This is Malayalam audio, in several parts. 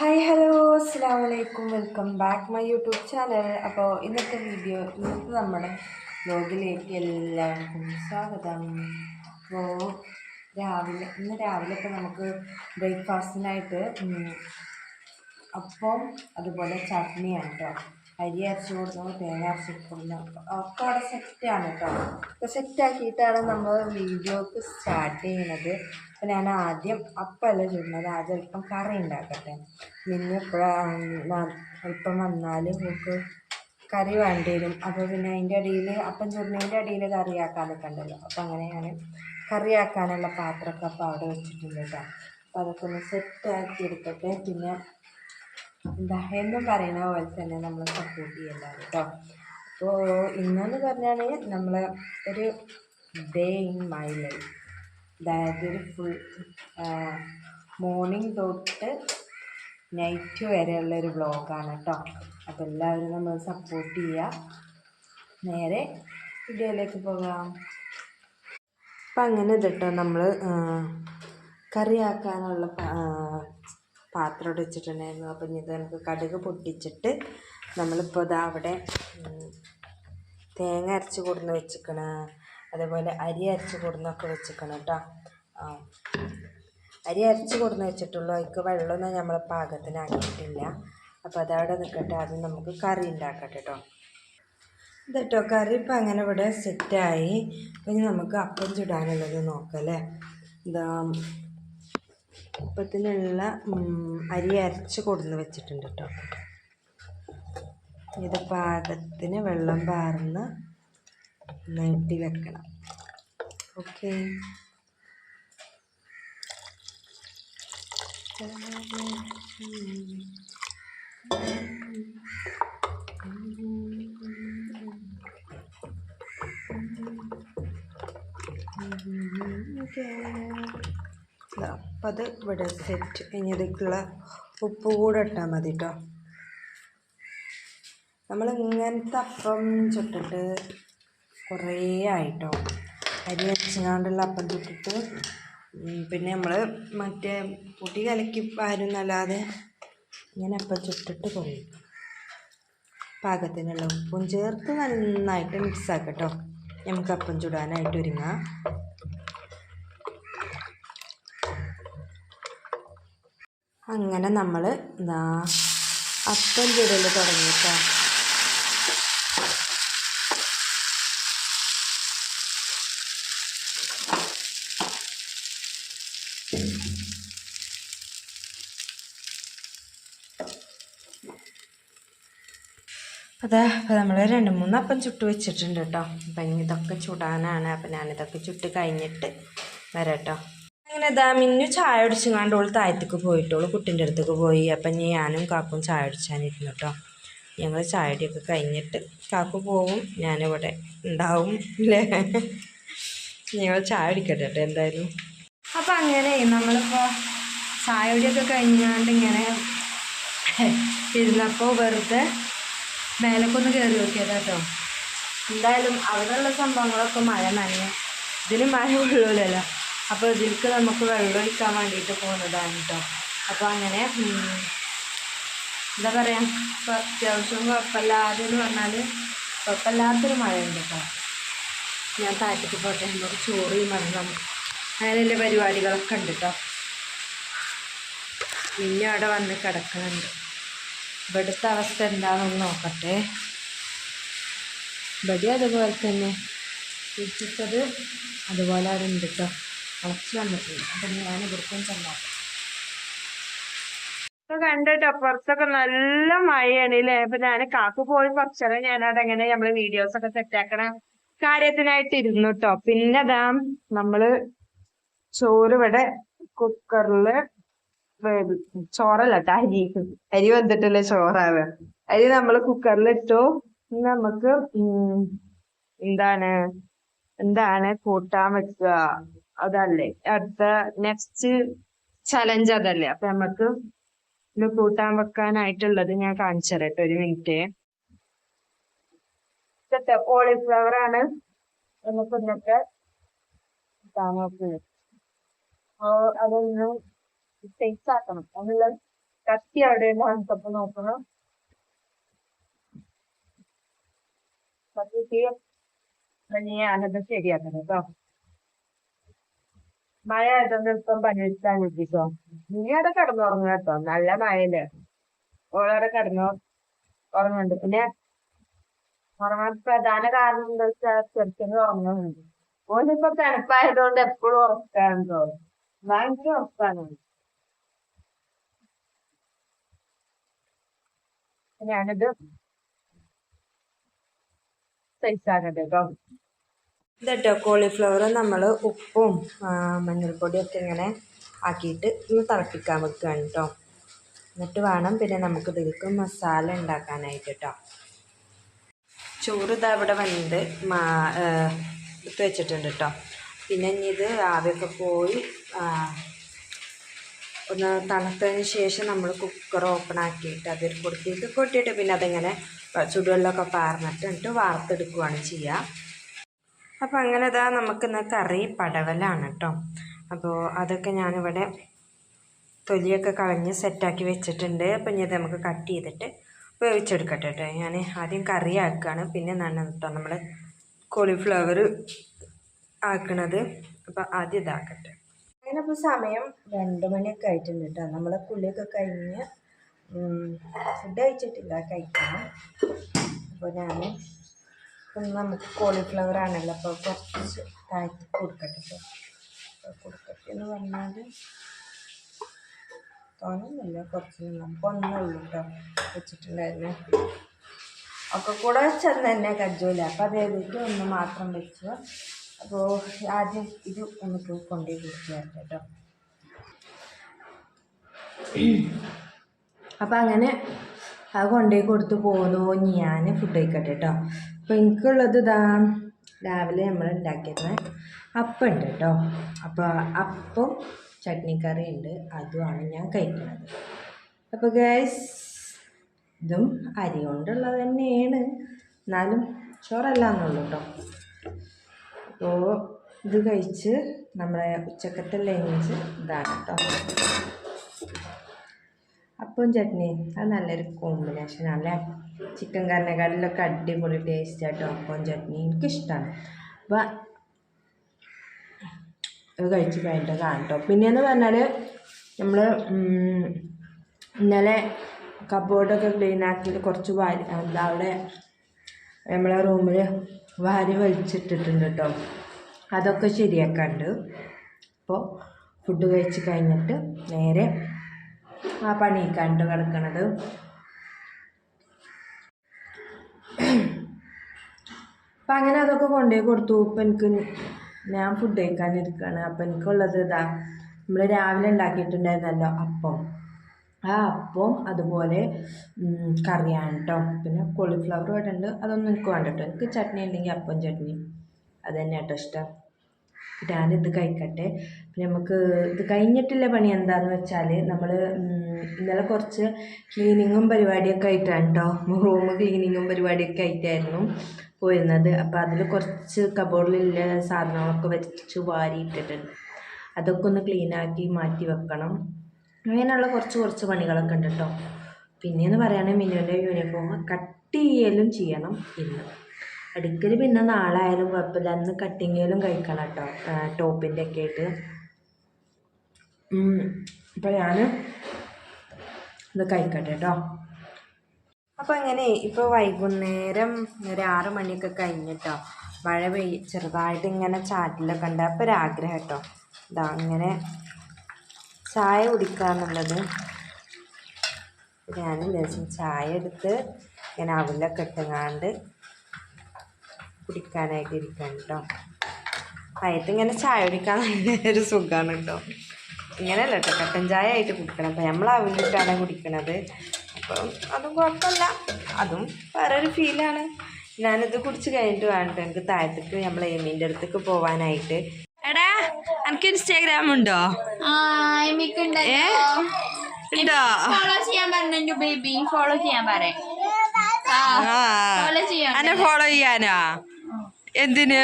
ഹായ് ഹലോ അസ്സാം വലൈക്കും welcome back my YouTube channel അപ്പോൾ ഇന്നത്തെ വീഡിയോ ഇന്നത്തെ നമ്മുടെ വ്ലോഗിലേക്ക് എല്ലാവർക്കും സ്വാഗതം. അപ്പോൾ രാവിലെ ഇന്ന് രാവിലെ ഇപ്പോൾ നമുക്ക് ബ്രേക്ക്ഫാസ്റ്റിനായിട്ട് അപ്പം അതുപോലെ ചട്നിയാണ് കേട്ടോ അരി അരച്ച് കൊടുക്കുന്നു തേങ്ങ അരച്ച് കൊടുക്കുന്നു ഒക്കെ അവിടെ സെറ്റാണ് കേട്ടോ അപ്പോൾ സെറ്റാക്കിയിട്ടാണ് നമ്മൾ വീഡിയോക്ക് സ്റ്റാർട്ട് ചെയ്യുന്നത് അപ്പോൾ ഞാൻ ആദ്യം അപ്പമല്ല ചുടുന്നത്. ആദ്യം അല്പം കറി ഉണ്ടാക്കട്ടെ. പിന്നെ എപ്പോഴാണ് അല്പം വന്നാൽ നമുക്ക് കറി വേണ്ടി വരും അപ്പോൾ പിന്നെ അതിന്റെ അടിയിൽ അപ്പം ചുരുന്നതിന്റെ അടിയിൽ ആക്കാനൊക്കെ ഉണ്ടല്ലോ അപ്പോൾ അങ്ങനെ ഞാൻ കറിയാക്കാനുള്ള പാത്രമൊക്കെ അപ്പോൾ അവിടെ വെച്ചിട്ടുണ്ട് കേട്ടോ അപ്പോൾ അതൊക്കെ ഒന്ന് സെറ്റാക്കി എടുക്കട്ടെ. പിന്നെ എന്താ എന്നും പറയുന്ന പോലെ തന്നെ നമ്മൾ സപ്പോർട്ട് ചെയ്യലാണ് കേട്ടോ. അപ്പോൾ ഇന്നെന്ന് പറഞ്ഞാൽ നമ്മൾ ഒരു ഡേ ഇൻ മൈ ലൈഫ് അതായത് ഒരു ഫുൾ മോർണിംഗ് തൊട്ട് നൈറ്റ് വരെയുള്ള ഒരു വ്ളോഗാണ് കേട്ടോ അപ്പോൾ എല്ലാവരും നമ്മൾ സപ്പോർട്ട് ചെയ്യുക നേരെ വീഡിയോയിലേക്ക് പോകാം. അപ്പം അങ്ങനെ ഇതിട്ടോ നമ്മൾ കറിയാക്കാനുള്ള പാത്രം വെച്ചിട്ടുണ്ടായിരുന്നു. അപ്പം ഇത് നമുക്ക് കടുക് പൊട്ടിച്ചിട്ട് നമ്മളിപ്പോൾ ഇതാ അവിടെ തേങ്ങ അരച്ച് കൊടുന്ന് വെച്ചിക്കണ. അതേപോലെ അരി അരച്ച് കൊടുന്നൊക്കെ വെച്ചിക്കണം കേട്ടോ ആ. അരി അരച്ച് കൊടുന്ന് വെച്ചിട്ടുള്ളൂ. അതിക്ക് വെള്ളമൊന്നും നമ്മൾ പാകത്തിനാക്കിയിട്ടില്ല. അപ്പോൾ അതവിടെ നിൽക്കട്ടെ അത് നമുക്ക് കറി ഉണ്ടാക്കട്ടെ കേട്ടോ ഇതട്ടോ കറി ഇപ്പം അങ്ങനെ ഇവിടെ സെറ്റായി ഇനി നമുക്ക് അപ്പം ചുടാനുള്ളത് നോക്കല്ലേ ഇതാ അപ്പത്തിനുള്ള അരി അരച്ച് കൊടുന്ന് വെച്ചിട്ടുണ്ട് കേട്ടോ ഇത് പാകത്തിന് വെള്ളം പാർന്ന് നീട്ടി വെക്കണം. ഓക്കെ. അത് ഇവിടെ സെറ്റ് ഇനി ഇതിലേക്കുള്ള ഉപ്പ് കൂടെ ഇട്ടാൽ മതി കേട്ടോ നമ്മൾ ഇങ്ങനത്തെ അപ്പം ചുട്ടിട്ട് കുറേ ആയിട്ടോ. അരി അരച്ചങ്ങാണ്ടുള്ള അപ്പം ചുട്ടിട്ട് പിന്നെ നമ്മൾ മറ്റേ പൊടി കലക്കി പാരുന്നല്ലാതെ ഇങ്ങനെ അപ്പം ചുട്ടിട്ട് കുറേ പാകത്തിനുള്ള ഉപ്പും ചേർത്ത് നന്നായിട്ട് മിക്സ് ആക്കട്ടോ നമുക്ക് അപ്പം ചുടാനായിട്ട് ഒരുങ്ങാം. അങ്ങനെ നമ്മൾ എന്താ അപ്പം ചുരൽ തുടങ്ങിയിട്ടോ അതെ അപ്പോൾ നമ്മൾ രണ്ട് മൂന്ന് അപ്പം ചുട്ട് വെച്ചിട്ടുണ്ട് കേട്ടോ. അപ്പം ഇനി ഇതൊക്കെ ചുടാനാണ്. അപ്പം ഞാനിതൊക്കെ ചുട്ട് കഴിഞ്ഞിട്ട് വരാം കേട്ടോ അങ്ങനെ ഇതാ മിന്നു ചായ അടിച്ചങ്ങാണ്ട് ഓൾ താഴത്തേക്ക് പോയിട്ടോളൂ കുട്ടിന്റെ അടുത്തേക്ക് പോയി. അപ്പം ഞാനും കാക്കും ചായ അടിച്ചാനിരുന്നു കേട്ടോ ഞങ്ങൾ ചായടിയൊക്കെ കഴിഞ്ഞിട്ട് കാക്കു പോവും. ഞാനിവിടെ ഉണ്ടാവും അല്ലേ ഞങ്ങൾ ചായ അടിക്കട്ടെ കേട്ടോ എന്തായാലും. അപ്പം അങ്ങനെ നമ്മളിപ്പോൾ ചായടിയൊക്കെ കഴിഞ്ഞാണ്ട് ഇങ്ങനെ ഇരുന്നപ്പോൾ വെറുതെ മേലക്കൊന്ന് കയറി നോക്കിയതാ കേട്ടോ എന്തായാലും അവിടെയുള്ള സംഭവങ്ങളൊക്കെ മഴ നനഞ്ഞു. ഇതിന് മഴ കൊള്ളൂലല്ലോ. അപ്പോൾ ഇതിലേക്ക് നമുക്ക് വെള്ളം ഒഴിക്കാൻ വേണ്ടിയിട്ട് പോകുന്നതാണ് കേട്ടോ അപ്പോൾ അങ്ങനെ എന്താ പറയുക ഇപ്പോൾ അത്യാവശ്യം കുഴപ്പമില്ലാതെ എന്ന് പറഞ്ഞാൽ കുഴപ്പമില്ലാത്തൊരു മഴയുണ്ട് കേട്ടോ ഞാൻ താഴത്തേക്ക് പോട്ടെ നമുക്ക് ചോറ് മരണം അങ്ങനെയുള്ള പരിപാടികളൊക്കെ ഉണ്ട് കേട്ടോ പിന്നെ അവിടെ വന്ന് കിടക്കുന്നുണ്ട് ഇവിടുത്തെ അവസ്ഥ എന്താണെന്ന് നോക്കട്ടെ. ഇവിടെ അതുപോലെ തന്നെ തിരിച്ചിട്ടത് അതുപോലെ അവിടെ ഉണ്ട് കേട്ടോ മുളച്ച് വന്നിട്ടുണ്ട്. ഞാൻ ഇവർക്കും ഇപ്പൊ കണ്ടിട്ടോ പുറത്തൊക്കെ നല്ല മഴയാണ് അല്ലേ അപ്പൊ ഞാൻ കാക്കു പോയി കുറച്ചേരം ഞാനവിടെ എങ്ങനെ നമ്മൾ വീഡിയോസ് ഒക്കെ സെറ്റാക്കണ കാര്യത്തിനായിട്ട് ഇരുന്നു കേട്ടോ പിന്നെ അതാ നമ്മൾ ചോറ് ഇവിടെ കുക്കറിൽ ചോറല്ല കേട്ടോ അരി. അരി വന്നിട്ടല്ലേ ചോറാവ്. അരി നമ്മൾ കുക്കറിലിട്ടു നമുക്ക് എന്താണ് എന്താണ് കൂട്ടാൻ വെക്കുക അതല്ലേ. അടുത്ത നെക്സ്റ്റ് ചലഞ്ച് അതല്ലേ. അപ്പൊ നമുക്ക് ഇത് കൂട്ടാൻ വെക്കാനായിട്ടുള്ളത് ഞാൻ കാണിച്ചു തരട്ടെ ഒരു മിനിറ്റ് കോളിഫ്ലവർ ആണ്. നമുക്ക് ഇന്നത്തെ നോക്ക്. അതൊന്ന് ടേസ്റ്റ് ആക്കണം. അതിനുള്ള കത്തി അവിടെ നമുക്കപ്പൊ നോക്കണം. കത്തിക്ക് ഞാനത് ശരിയാക്കണം കേട്ടോ. മഴ ആയതുകൊണ്ട് ഇപ്പം പണിയെടുക്കാൻ കിട്ടിക്കോ നീ അവിടെ കിടന്നുറങ്ങുക കേട്ടോ. നല്ല മഴയല്ലേ. ഓളവിടെ കിടന്നു ഉറങ്ങുന്നുണ്ട്. പിന്നെ ഉറങ്ങാൻ പ്രധാന കാരണം എന്താ വെച്ചാൽ ചെറുക്കന് ഉറങ്ങുന്നുണ്ട്. ഓനിപ്പോ തണുപ്പായതുകൊണ്ട് എപ്പോഴും ഉറക്കാണ് തോന്നും ഭയങ്കര ഉറക്കാണ് ഞാനിത് സൈസാണ് കേട്ടോ ഇതട്ടോ കോളിഫ്ലവർ നമ്മൾ ഉപ്പും മഞ്ഞൾപ്പൊടിയൊക്കെ ഇങ്ങനെ ആക്കിയിട്ട് ഒന്ന് തിളപ്പിക്കാൻ വെക്കുകയാണ് കേട്ടോ എന്നിട്ട് വേണം പിന്നെ നമുക്ക് ഇതിലേക്ക് മസാല ഉണ്ടാക്കാനായിട്ട് കേട്ടോ ചോറ് ഇതാ ഇവിടെ വന്നിട്ട് മാ എടുത്ത് വെച്ചിട്ടുണ്ട് കേട്ടോ പിന്നെ ഇനി ഇത് ആവിയൊക്കെ പോയി ഒന്ന് തണുത്തതിന് ശേഷം നമ്മൾ കുക്കർ ഓപ്പൺ ആക്കിയിട്ട് അതിൽ കൊടുത്തിട്ട് കൊട്ടിയിട്ട് പിന്നെ അതിങ്ങനെ ചുടുവെള്ളമൊക്കെ പാർന്നിട്ട് എന്നിട്ട് വാർത്തെടുക്കുകയാണ് ചെയ്യുക അപ്പോൾ അങ്ങനെ ഇതാ നമുക്കിന്ന് കറി പടവലാണ് കേട്ടോ അപ്പോൾ അതൊക്കെ ഞാനിവിടെ തൊലിയൊക്കെ കളഞ്ഞ് സെറ്റാക്കി വെച്ചിട്ടുണ്ട്. അപ്പം ഇനി ഇത് നമുക്ക് കട്ട് ചെയ്തിട്ട് വേവിച്ചെടുക്കട്ടെ കേട്ടോ ഞാൻ ആദ്യം കറി ആക്കുകയാണ് പിന്നെ നല്ല കേട്ടോ നമ്മൾ കോളിഫ്ലവർ ആക്കണത്. അപ്പോൾ ആദ്യം ഇതാക്കട്ടെ. അങ്ങനെ ഇപ്പോൾ സമയം രണ്ട് മണിയൊക്കെ ആയിട്ടുണ്ട് കേട്ടോ നമ്മളെ കുളിയൊക്കെ കഴിഞ്ഞ് ഫുഡ് കഴിച്ചിട്ടില്ല. കഴിക്കണം. അപ്പോൾ ഞാൻ ഇപ്പം നമുക്ക് കോളിഫ്ലവർ ആണല്ലോ അപ്പോൾ കുറച്ച് താഴ്ത്തി കൊടുക്കട്ടെ കേട്ടോ അപ്പോൾ കൊടുക്കട്ടെ എന്ന് പറഞ്ഞാൽ തോന്നുന്നില്ല കുറച്ച് നമുക്ക് ഒന്നേ ഉള്ളൂ കേട്ടോ വെച്ചിട്ടുണ്ടായിരുന്നു. ഒക്കെ കൂടെ ചെന്ന് തന്നെ കജ്ജൂല. അപ്പം അത് എഴുതിയിട്ട് ഒന്ന് മാത്രം വെച്ചു അപ്പോൾ ആദ്യം ഇത് നമുക്ക് കൊണ്ടേ കൊടുക്കുകയാണ് കേട്ടോ. അപ്പം അങ്ങനെ അത് കൊണ്ടേ കൊടുത്ത് പോന്നു ഞാൻ ഫുഡ് കഴിക്കട്ടെ കേട്ടോ. അപ്പോൾ എനിക്കുള്ളത് ഇതാ രാവിലെ നമ്മൾ ഉണ്ടാക്കിയിരുന്ന അപ്പം ഉണ്ട് കേട്ടോ. അപ്പോൾ അപ്പം ചട്നിക്കറി ഉണ്ട് അതുമാണ് ഞാൻ കഴിക്കുന്നത്. അപ്പോൾ ഗൈസ് ഇതും അരി കൊണ്ടുള്ളത് തന്നെയാണ്. എന്നാലും ചോറല്ല എന്നുള്ളൂ കേട്ടോ. അപ്പോൾ ഇത് കഴിച്ച് നമ്മളെ ഉച്ചക്കത്തെ ലഞ്ച് ഇതാണ് കേട്ടോ. അപ്പം ചട്നി അത് നല്ലൊരു കോമ്പിനേഷൻ അല്ലേ ചിക്കൻ കറിനെക്കാട്ടിലൊക്കെ അടിപൊളി ടേസ്റ്റ് ആട്ടോ അപ്പം ചട്നി എനിക്കിഷ്ടമാണ് അപ്പം അത് കഴിച്ച് കഴിഞ്ഞിട്ട് കാണട്ടോ പിന്നെയെന്ന് പറഞ്ഞാൽ നമ്മൾ ഇന്നലെ കബോർഡൊക്കെ ക്ലീൻ ആക്കിയിട്ട് കുറച്ച് വാരി അവിടെ നമ്മളെ റൂമിൽ വാരി വലിച്ചിട്ടിട്ടുണ്ട് കേട്ടോ അതൊക്കെ ശരിയാക്കാണ്ട്. അപ്പോൾ ഫുഡ് കഴിച്ച് കഴിഞ്ഞിട്ട് നേരെ ആ പണി കണ്ടു കിടക്കണത്. അപ്പം അങ്ങനെ അതൊക്കെ കൊണ്ടുപോയി കൊടുത്തു. ഇപ്പം എനിക്ക് ഞാൻ ഫുഡ് കഴിക്കാനിരിക്കുകയാണ് അപ്പം എനിക്കുള്ളത് ഇതാ നമ്മൾ രാവിലെ ഉണ്ടാക്കിയിട്ടുണ്ടായിരുന്നല്ലോ അപ്പം. ആ അപ്പം അതുപോലെ കറിയാണ് കേട്ടോ പിന്നെ കോളിഫ്ലവർ ഇവിടെ ഉണ്ട് അതൊന്നും എനിക്ക് വേണ്ട കേട്ടോ എനിക്ക് ചട്നി ഉണ്ടെങ്കിൽ അപ്പം ചട്നി. അത് തന്നെ കേട്ടോ ഇഷ്ടം. ഞാനിത് കഴിക്കട്ടെ. പിന്നെ നമുക്ക് ഇത് കഴിഞ്ഞിട്ടുള്ള പണി എന്താണെന്ന് വെച്ചാൽ നമ്മൾ ഇന്നലെ കുറച്ച് ക്ലീനിങ്ങും പരിപാടിയൊക്കെ ആയിട്ടാണ് കേട്ടോ റൂം ക്ലീനിങ്ങും പരിപാടിയൊക്കെ ആയിട്ടായിരുന്നു പോയിരുന്നത്. അപ്പോൾ അതിൽ കുറച്ച് കബോർഡിലുള്ള സാധനങ്ങളൊക്കെ വെച്ച് വാരിയിട്ടിട്ടുണ്ട്. അതൊക്കെ ഒന്ന് ക്ലീനാക്കി മാറ്റി വെക്കണം. അങ്ങനെയുള്ള കുറച്ച് കുറച്ച് പണികളൊക്കെ ഉണ്ട് കേട്ടോ പിന്നെയെന്ന് പറയുകയാണെങ്കിൽ മിനുവിന്റെ യൂണിഫോം കട്ട് ചെയ്യലും ചെയ്യണം ഇന്ന്. അടിക്കൽ പിന്നെ നാളെ ആയാലും കുഴപ്പമില്ല. അന്ന് കട്ടിങ്ങേലും കഴിക്കണം കേട്ടോ. ടോപ്പിന്റെ ഒക്കെ ആയിട്ട്. അപ്പോൾ ഞാൻ ഇത് കഴിക്കട്ടെ കേട്ടോ. അപ്പോൾ അങ്ങനെ ഇപ്പോൾ വൈകുന്നേരം ഒരു ആറ് മണിയൊക്കെ കഴിഞ്ഞിട്ടോ മഴ പെയ്യ ചെറുതായിട്ട് ഇങ്ങനെ ചാറ്റിലൊക്കെ ഉണ്ട്. അപ്പോൾ ഒരാഗ്രഹം കേട്ടോ. ഇതാ അങ്ങനെ ചായ കുടിക്കാന്നുള്ളത്. ഞാൻ ലേശം ചായ എടുത്ത് ഇങ്ങനെ അവലൊക്കെ ഇട്ടുങ്ങാണ്ട് കുടിക്കാനായിട്ട് ഇരിക്കാൻ കേട്ടോ വയറ്റ് ഇങ്ങനെ ചായ കുടിക്കാൻ ഒരു സുഖമാണ് കേട്ടോ ഇങ്ങനെയല്ല കേട്ടോ കട്ടൻ ചായ ആയിട്ട് കുടിക്കണം. അപ്പം നമ്മൾ അവിഞ്ഞിട്ടാണ് കുടിക്കണത്. അപ്പം അതും കുഴപ്പമില്ല. അതും വേറൊരു ഫീലാണ്. ഞാനിത് കുടിച്ച് കഴിഞ്ഞിട്ട് വേണ്ട എനിക്ക് താഴത്തേക്ക് നമ്മൾ എമ്മീന്റെ അടുത്തേക്ക് പോവാനായിട്ട്. എടാ എനിക്ക് ഇൻസ്റ്റാഗ്രാം ഉണ്ടോ? ഉണ്ടോ? ഫോളോ ചെയ്യാൻ പറഞ്ഞു ബേബി ഫോളോ ചെയ്യാൻ പറ ആ ഫോളോ ചെയ്യാൻ എന്നെ ഫോളോ ചെയ്യാനാ? എന്തിന്?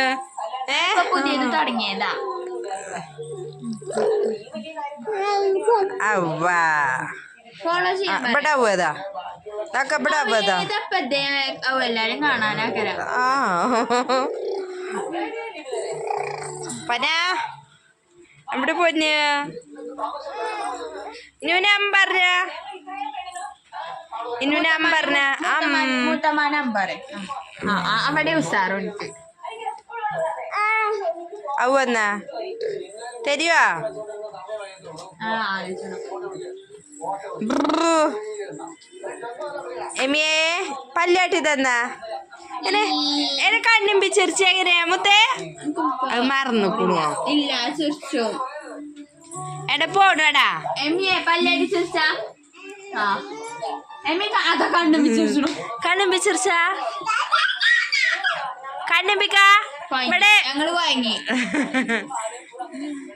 പുതിയത് തുടങ്ങിയതാ. അവ്വാ. ഇവിടെ ഇതൊക്കെ എല്ലാരും കാണാനാക്കര പന പോഞ്ഞ് ആ, അവിടെ ഉസാറുണ്ട്. അവന്ന തരുവാ? എമിയെ പല്ലാട്ടി തന്ന എന്നെ കണ്ണും കണ്ണിമ്പിച്ചിരിച്ച എങ്ങനെയാ മുത്തേ? അത് മറന്നു കുടുങ്ങോ ഇല്ല ചിരിച്ചു. എടാ പോടാ എമിയെ പല്ലാട്ടി ചിരിച്ചാ? കണ്ടു ചിരിച്ചു? കണ്ണിമ്പിക്ക ഇവിടെ ഞങ്ങൾ വാങ്ങി.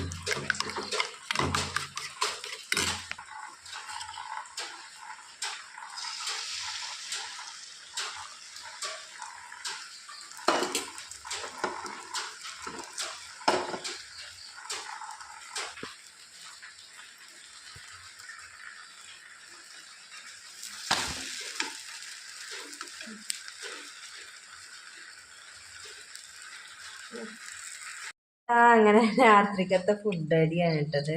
ആ അങ്ങനെ രാത്രിക്കത്തെ ഫുഡ് അടിയാണ് ഇട്ടത്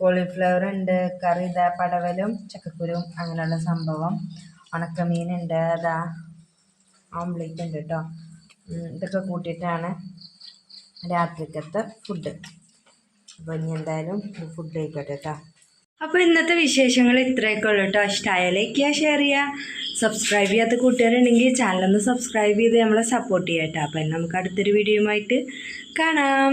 കോളിഫ്ലവർ ഉണ്ട് കറി ഇതാ പടവലും ചക്കക്കുരും അങ്ങനെയുള്ള സംഭവം. ഉണക്കമീനുണ്ട് അതാ ഓംലേറ്റ് ഉണ്ട് കേട്ടോ. ഇതൊക്കെ കൂട്ടിയിട്ടാണ് രാത്രിക്കത്തെ ഫുഡ് അപ്പോൾ ഇനി എന്തായാലും ഫുഡ് കഴിക്കട്ടെ കേട്ടോ. അപ്പോൾ ഇന്നത്തെ വിശേഷങ്ങൾ ഇത്രയൊക്കെ ഉള്ളൂ കേട്ടോ. ഇഷ്ടമായ ലൈക്ക് ചെയ്യുക ഷെയർ ചെയ്യുക. സബ്സ്ക്രൈബ് ചെയ്യാത്ത കൂട്ടുകാരുണ്ടെങ്കിൽ ചാനലൊന്ന് സബ്സ്ക്രൈബ് ചെയ്ത് നമ്മളെ സപ്പോർട്ട് ചെയ്യാം കേട്ടോ. അപ്പോൾ നമുക്ക് അടുത്തൊരു വീഡിയോയുമായിട്ട് കാണാം.